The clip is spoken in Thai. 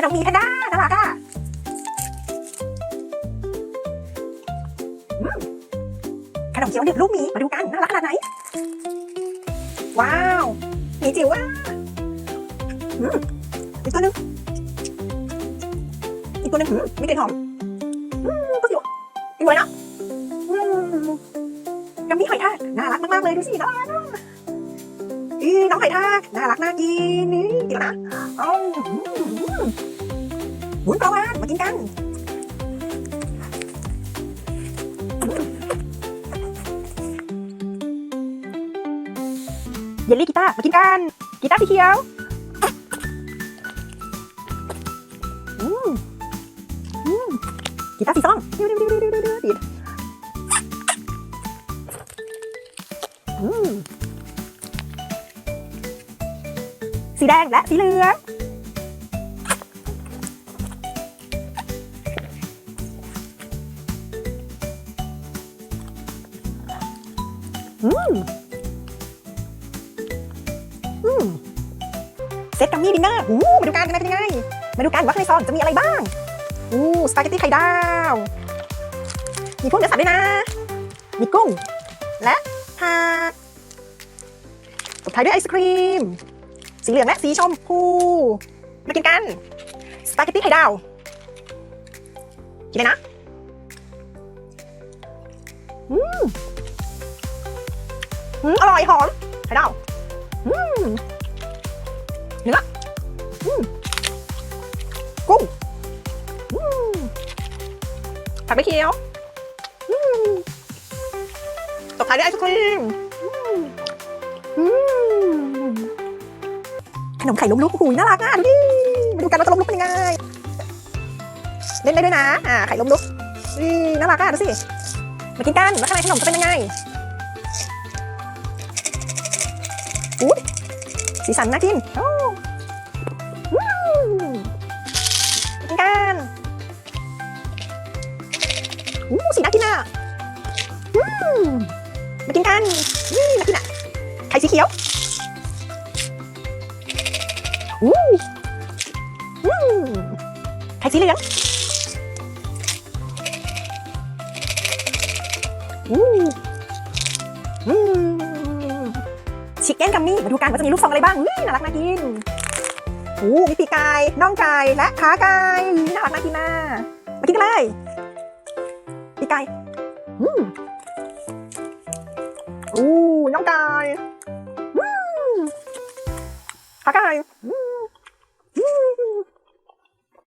ขนมมีแพนด้าน่ารักอะขนมเจียวหนึบลูกมีมาดูกันน่ารักขนาดไหน ว้าวมีจิ๋วอะอืมอีกตัวหนึงอีกตัวหนึงอืมมีกลิ่นหอมอืมก็อยู่อีกตัวนะอืมกัมมี่หอยทากน่ารักมากๆเลยดูสิน่ารักอะอีน้องหอยทากน่ารักน่ากินนี่กินแล้วนะ เอ้าอืมวุ้นปลาวานมากินกันเยลลี่กีตาร์มากินกันกีตาร์สีเขียวอืมอืมกีตาร์สีส้มดิวดิวดิวดิวดิวดิวดิอืมสีแดงและสีเหลือง อืมอืมเซตกัมมี่ดินเนอร์อู้มาดูกันเป็นไงเป็นยังไงมาดูกันว่าข้างในซองจะมีอะไรบ้างอู้สปาเกตตี้ไข่ดาว มีพวกเนื้อสัตว์ด้วยนะ มีกุ้ง และผักตบท้ายด้วยไอศครีม สีเหลืองและสีชมพูมากินกันสปาเกตตี้ไข่ดาวกินเลยนะ อืม อืมอร่อยหอมไข่ดาวอืมเนื้ออืมกุ้งอืมผักไม่เคี้ยวอืมตบท้ายด้วยไอศครีมอืมขนมไข่ล้มลุกโอ้โหน่ารักอะดูดิมาดูกันว่าจะล้มลุกเป็นยังไงเล่นได้ด้วยนะ อ่าไข่ล้มลุกนี่น่ารักอะดูสิ มากินกันว่าข้างในขนมจะเป็นยังไง อู้ยสีสันน่ากินโอ้วู้กินกันอู้สีน่ากินอะมากินกันนี่น่ากินอะไข่สีเขียวอู้อืมไข่สีเหลืองอู้อืม ชิคเก้นกัมมี่มาดูกันว่าจะมีลูกทรงอะไรบ้างน่ารักน่ากินโอ้มีปีกไก่น่องไก่และขาไก่น่ารักน่ากินมากมากินกันเลยปีกไก่อืมอู้น่องไก่อืมขาไก่